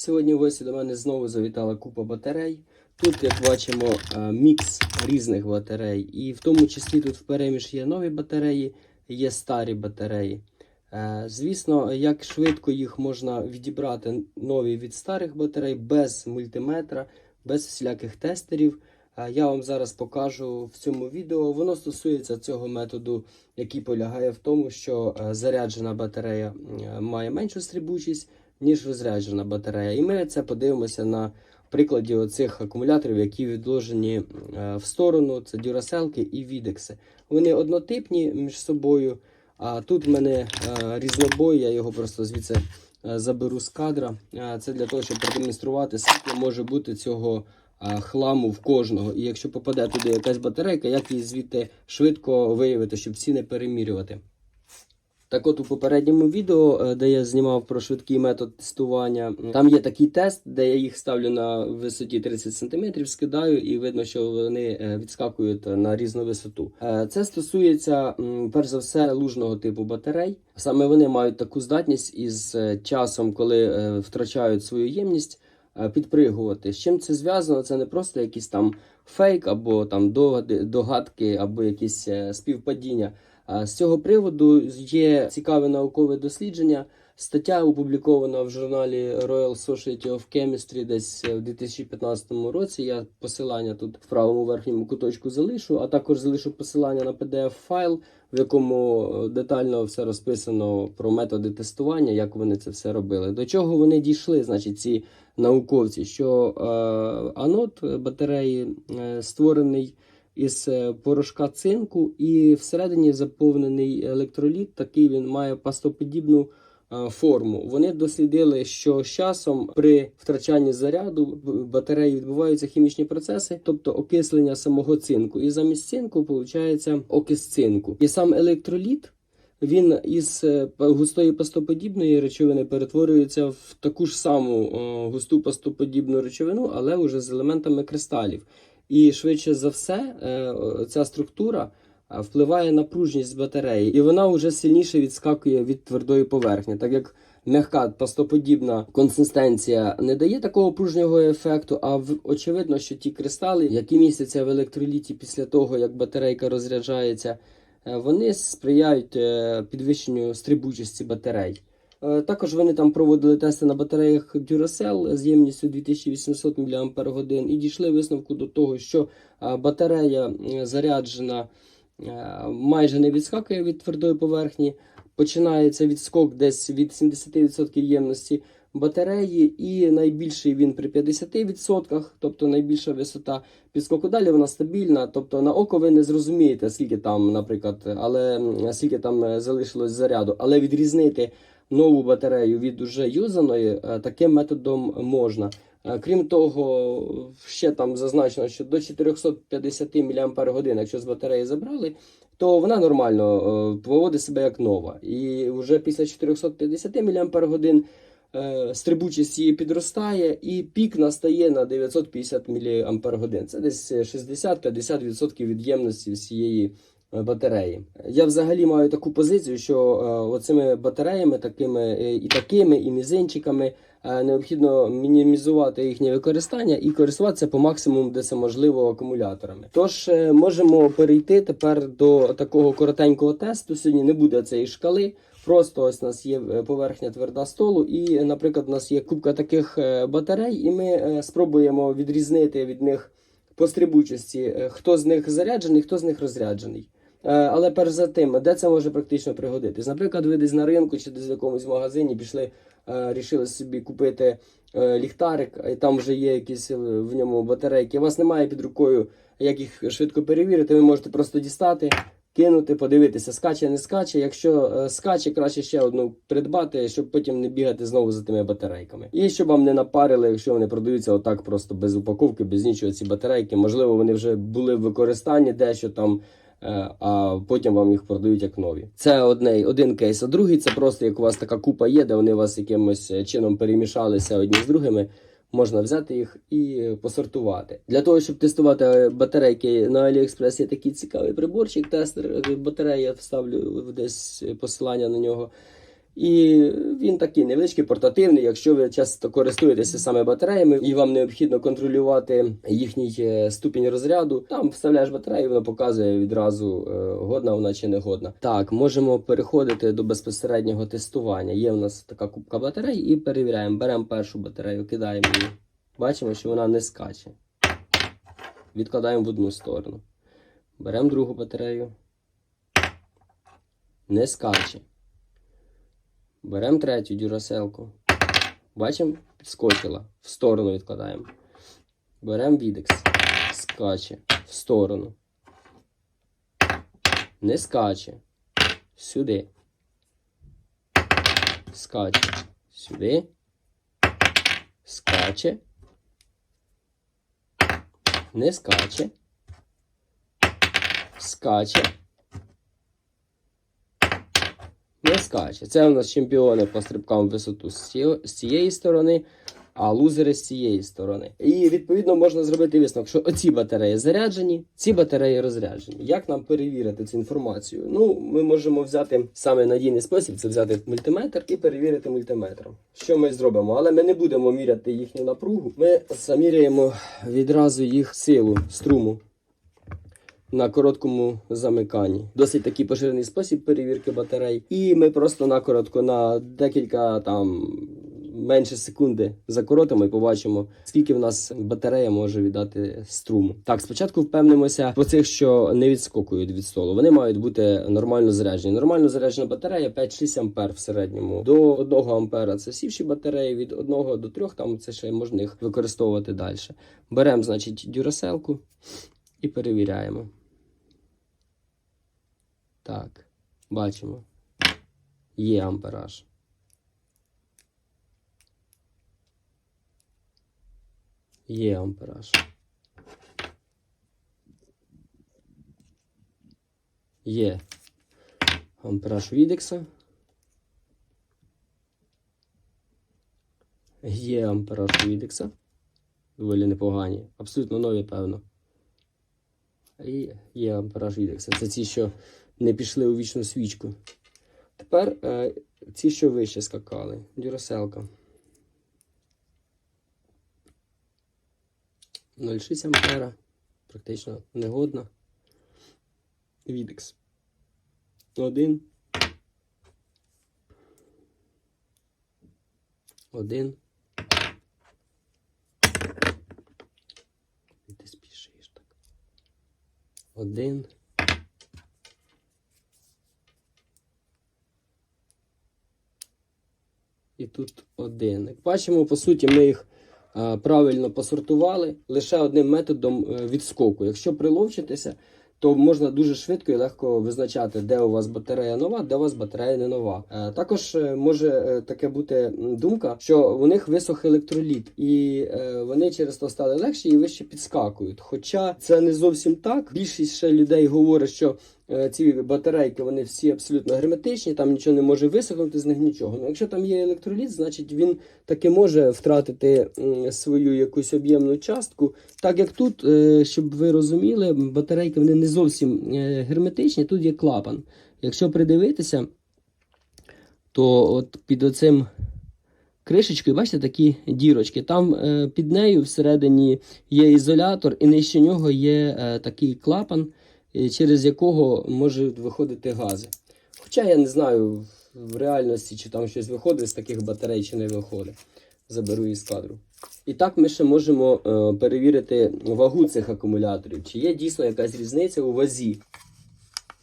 Сьогодні в до мене знову завітала купа батарей. Тут, як бачимо, е, мікс різних батарей. І в тому числі тут в переміж є нові батареї, є старі батареї. Е, Звісно, як швидко їх можна відібрати нові від старих батарей без мультиметра, без всіляких тестерів. Е, Я вам зараз покажу в цьому відео. Воно стосується цього методу, який полягає в тому, що заряджена батарея має меншу стрибучість, ніж розряджена батарея. І ми це подивимося на прикладі оцих акумуляторів, які відложені е, в сторону. Це дюраселки і відекси. Вони однотипні між собою. А тут в мене е, різнобой, я його просто звідси е, заберу з кадра. Це для того, щоб продемонструвати, скільки може бути цього хламу в кожного. І якщо попаде туди якась батарейка, як її звідти швидко виявити, щоб ці не перемірювати. Так от у попередньому відео, е, де я знімав про швидкий метод тестування, там є такий тест, де я їх ставлю на висоті 30 см, скидаю, і видно, що вони е, відскакують на різну висоту. Е, Це стосується перш за все лужного типу батарей. Саме вони мають таку здатність із часом, коли втрачають свою ємність, підпригувати. З чим це зв'язано? Це не просто якийсь там фейк, або там догадки, або якісь співпадіння. З цього приводу є цікаве наукове дослідження. Стаття опублікована в журналі Royal Society of Chemistry десь в 2015 році. Я посилання тут в правому верхньому куточку залишу, а також залишу посилання на pdf файл, в якому е, детально все розписано про методи тестування, як вони це все робили. До чого вони дійшли, значить, ці науковці, що е, анод батареї е, створений із е, порошка цинку, і всередині заповнений електроліт. Такий він має пастоподібну е, форму. Вони дослідили, що з часом при втрачанні заряду батареї відбуваються хімічні процеси, тобто окислення самого цинку. І замість цинку виходить окис цинку. І сам електроліт. Він із е, густої пастоподібної речовини перетворюється в таку ж саму густу пастоподібну речовину, але вже з елементами кристалів. І швидше за все, е, ця структура е, впливає на пружність батареї, і вона вже сильніше відскакує від твердої поверхні, так як м'яка пастоподібна консистенція не дає такого пружнього ефекту. А очевидно, що ті кристали, які містяться в електроліті після того, як батарейка розряджається, е, вони сприяють підвищенню стрибучості батарей. Е, Також вони там проводили тести на батареях Duracell з ємністю 2800 мАч і дійшли висновку до того, що е, батарея заряджена е, майже не відскакує від твердої поверхні. Починається відскок десь від 70% ємності батареї, і найбільший він при 50%, тобто найбільша висота підскоку. Далі вона стабільна, тобто на око ви не зрозумієте, скільки там, наприклад, але скільки там залишилось заряду, але відрізнити нову батарею від уже юзаної е, таким методом можна. Е, Крім того, ще там зазначено, що до 450 мАч, якщо з батареї забрали, то вона нормально е, поводить себе як нова. І вже після 450 мАч стрибучість її підростає, і пік настає на 950 мАч. Це десь 60-50% від ємності всієї батареї. Я взагалі маю таку позицію, що е, оцими батареями, такими е, і такими, і мізинчиками, е, необхідно мінімізувати їхнє використання і користуватися по максимуму, де це можливо, акумуляторами. Тож е, можемо перейти тепер до такого коротенького тесту. Сьогодні не буде цієї шкали. Просто ось у нас є е, поверхня тверда столу, і, наприклад, у нас є кубка таких е, батарей, і ми е, спробуємо відрізнити від них по стрибучості, е, хто з них заряджений, хто з них розряджений. Е, Але перш за тим, де це може практично пригодитись? Наприклад, ви десь на ринку чи десь в якомусь магазині пішли, е, рішили собі купити е, ліхтарик, і там вже є якісь в ньому батарейки. У вас немає під рукою, як їх швидко перевірити. Ви можете просто дістати, кинути, подивитися, скаче, не скаче. Якщо скаче, краще ще одну придбати, щоб потім не бігати знову за тими батарейками. І щоб вам не напарили, якщо вони продаються отак, просто без упаковки, без нічого ці батарейки. Можливо, вони вже були в використанні дещо там. Е, А потім вам їх продають як нові. Це одне, один кейс. А другий це просто як у вас така купа є, де вони у вас якимось е, чином перемішалися одні з другими. Можна взяти їх і посортувати. Для того, щоб тестувати е, батарейки на AliExpress є такий цікавий приборчик, тестер батареї, я вставлю десь посилання на нього. І він такий невеличкий, портативний. Якщо ви часто користуєтеся саме батареями і вам необхідно контролювати їхній е, ступінь розряду, там вставляєш батарею, воно показує відразу е, годна вона чи не годна. Так, можемо переходити до безпосереднього тестування. Є у нас така кубка батарей і перевіряємо. Беремо першу батарею, кидаємо її. Бачимо, що вона не скаче. Відкладаємо в одну сторону. Беремо другу батарею. Не скаче. Беремо третю дюраселку. Бачимо, підскочила. В сторону відкладаємо. Беремо відекс. Скаче. В сторону. Не скаче. Сюди. Скаче. Сюди. Скаче. Не скаче. Скаче. Не скаче. Це у нас чемпіони по стрибкам в висоту з цієї, сторони, а лузери з цієї сторони. І відповідно можна зробити висновок, що оці батареї заряджені, ці батареї розряджені. Як нам перевірити цю інформацію? Ну, ми можемо взяти саме надійний спосіб, це взяти мультиметр і перевірити мультиметром. Що ми зробимо? Але ми не будемо міряти їхню напругу. Ми заміряємо відразу їх силу струму на короткому замиканні. Досить такий поширений спосіб перевірки батарей. І ми просто на коротко на декілька там. Менше секунди закоротимо і побачимо, скільки в нас батарея може віддати струму. Так, спочатку впевнимося по цих, що не відскокують від столу. Вони мають бути нормально заряджені. Нормально заряджена батарея 5-6 ампер в середньому. До 1 ампера це сівші батареї, від 1 до 3 там це ще можна їх використовувати далі. Беремо, значить, дюраселку і перевіряємо. Так, бачимо. Є ампераж. Є ампераж. Є ампераж відекса. Є ампераж відекса. Доволі непогані. Абсолютно нові, певно. І є ампераж відекса. Це ці, що не пішли у вічну свічку. Тепер е, ці, що вище скакали. Дюраселка. 0,6 ампера. Практично негодна. Відекс. 1. 1. Ти спішиш так. 1. І тут один. Як бачимо, по суті, ми їх правильно посортували лише одним методом е, відскоку. Якщо приловчитися, то можна дуже швидко і легко визначати, де у вас батарея нова, де у вас батарея не нова. Е, Також е, може таке бути думка, що у них висох електроліт, і вони через то стали легші і вище підскакують. Хоча це не зовсім так. Більшість ще людей говорить, що ці батарейки вони всі абсолютно герметичні, там нічого не може висохнути з них нічого. Ну, якщо там є електроліт, значить він таки може втратити свою якусь об'ємну частку. Так як тут, е, щоб ви розуміли, батарейки вони не зовсім е, герметичні, тут є клапан. Якщо придивитися, то от під оцим кришечкою, бачите, такі дірочки. Там е, під нею всередині є ізолятор, і нижче нього є е, такий клапан, е, через якого можуть виходити гази. Хоча я не знаю в реальності, чи там щось виходить з таких батарей, чи не виходить. Заберу із кадру. І так ми ще можемо е, перевірити вагу цих акумуляторів, чи є дійсно якась різниця у вазі.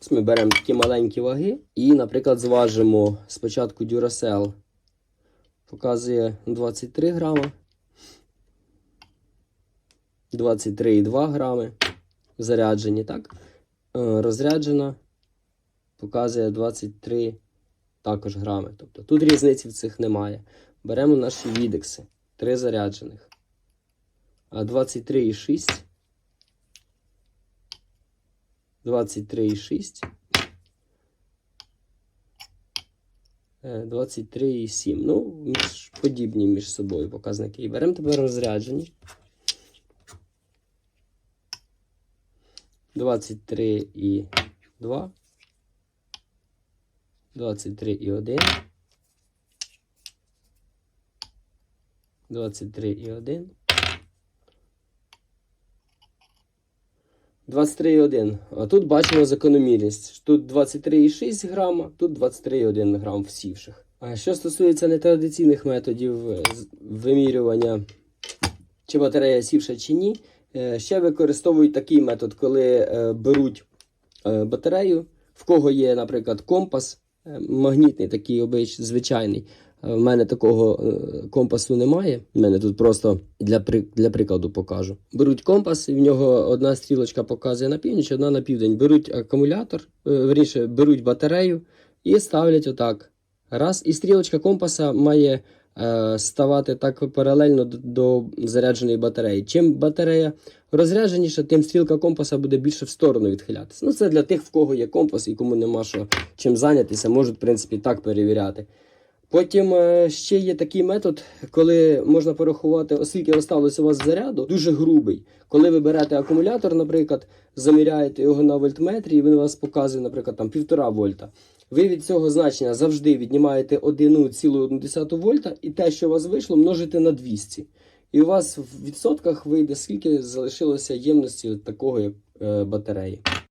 Ось ми беремо такі маленькі ваги і, наприклад, зважимо спочатку Duracell. Показує 23 грама. 23,2 грами. Заряджені, так? Е, Розряджена. Показує 23 також грами. Тобто тут різниці в цих немає. Беремо наші відекси. 3 заряджених. А 23,6. 23,6. Е, 23,7. Ну, між, подібні між собою показники. І беремо тепер розряджені. 23 і 2, 23 і 1, 23 і 1, 23 і 1. А тут бачимо закономірність. Тут 23,6 грама, тут 23,1 грам всівших. А що стосується нетрадиційних методів е, вимірювання, чи батарея сівша, чи ні ще використовують такий метод, коли е, беруть е, батарею, в кого є, наприклад, компас е, магнітний, такий обич, звичайний. Е, В мене такого е, компасу немає. У мене тут просто для, для прикладу покажу. Беруть компас, і в нього одна стрілочка показує на північ, одна на південь. Беруть акумулятор, е, верніше, беруть батарею і ставлять отак. Раз, і стрілочка компаса має е, ставати так паралельно до, зарядженої батареї. Чим батарея розрядженіша, тим стрілка компаса буде більше в сторону відхилятися. Ну, це для тих, в кого є компас і кому нема що чим зайнятися, можуть, в принципі, так перевіряти. Потім е, ще є такий метод, коли можна порахувати, оскільки осталось у вас заряду, дуже грубий. Коли ви берете акумулятор, наприклад, заміряєте його на вольтметрі, і він у вас показує, наприклад, там 1,5 вольта. Ви від цього значення завжди віднімаєте 1,1 вольта, і те, що у вас вийшло, множите на 200. І у вас в відсотках вийде, скільки залишилося ємності такого е, батареї.